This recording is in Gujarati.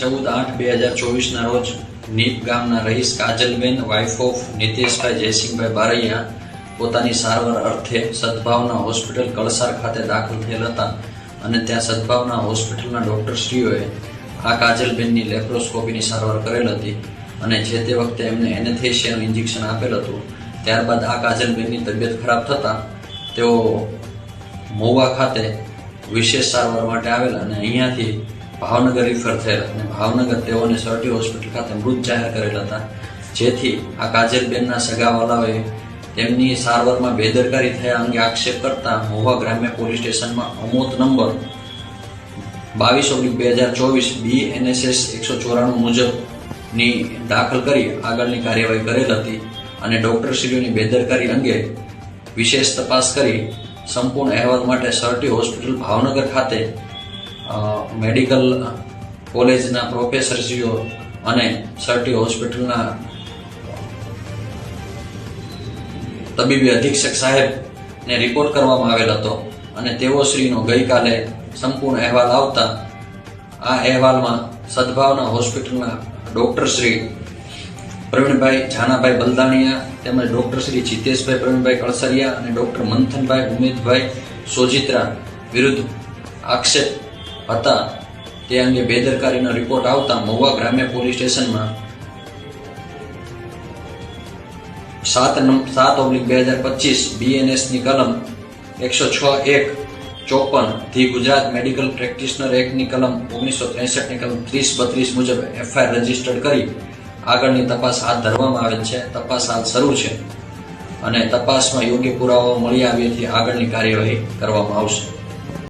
ચૌદ આઠ બે હજાર ચોવીસના રોજ નીપ ગામના રહીશ કાજલબેન વાઇફ ઓફ નીતિશભાઈ જયસિંહભાઈ બારૈયા પોતાની સારવાર અર્થે સદભાવના હોસ્પિટલ કળસાર ખાતે દાખલ થયેલ હતા અને ત્યાં સદભાવના હોસ્પિટલના ડૉક્ટરશ્રીઓએ આ કાજલબેનની લેપ્રોસ્કોપીની સારવાર કરેલ હતી અને જે તે વખતે એમને એનેથેશિયાનું ઇન્જેક્શન આપેલ હતું, ત્યારબાદ આ કાજલબેનની તબિયત ખરાબ થતાં તેઓ મોવા ખાતે વિશેષ સારવાર માટે આવેલા અને અહીંયાથી ભાવનગર રિફર થયેલા. અને ભાવનગર તેઓને સરટી હોસ્પિટલ ખાતે મૃત જાહેર કરેલા હતા. જેથી આ કાજલબેનના સગાવાલાઓએ તેમની સારવારમાં બેદરકારી થયા અંગે આક્ષેપ કરતા મહુવા ગ્રામ્ય પોલીસ સ્ટેશનમાં અમોત નંબર બાવીસ ઓગણીસ, બે હજાર ચોવીસ બી એનએસએસ એકસો ચોરાણું મુજબની દાખલ કરી આગળની કાર્યવાહી કરેલ હતી અને ડોક્ટરશ્રીઓની બેદરકારી અંગે વિશેષ તપાસ કરી સંપૂર્ણ અહેવાલ માટે સરટી હોસ્પિટલ ભાવનગર ખાતે મેડિકલ કોલેજના પ્રોફેસરશ્રીઓ અને સરટી હોસ્પિટલના તબીબી અધિક્ષક સાહેબને રિપોર્ટ કરવામાં આવેલ હતો અને તેઓ શ્રીનો ગઈકાલે સંપૂર્ણ અહેવાલ આવતા આ અહેવાલમાં સદભાવના હોસ્પિટલના ડૉક્ટર શ્રી પ્રવીણભાઈ જાનાભાઈ બલદાણિયા તેમજ ડૉક્ટર શ્રી જીતેશભાઈ પ્રવીણભાઈ કળસરિયા અને ડૉક્ટર મંથનભાઈ ઉમેદભાઈ સોજિત્રા વિરુદ્ધ આક્ષેપ હતા. તે અંગે બેદરકારીનો રિપોર્ટ આવતા મહુવા ગ્રામ્ય પોલીસ સ્ટેશનમાં સાત સાત ઓબ્લિક બે હજાર પચીસ બીએનએસની કલમ એકસો છ એક ચોપનથી ગુજરાત મેડિકલ પ્રેક્ટિશનર એક્ટની કલમ ઓગણીસો ત્રેસઠની કલમ ત્રીસ બત્રીસ મુજબ એફઆઈઆર રજીસ્ટર્ડ કરી આગળની તપાસ હાથ ધરવામાં આવેલ છે. તપાસ હાલ શરૂ છે અને તપાસમાં યોગ્ય પુરાવાઓ મળી આવ્યાથી આગળની કાર્યવાહી કરવામાં આવશે.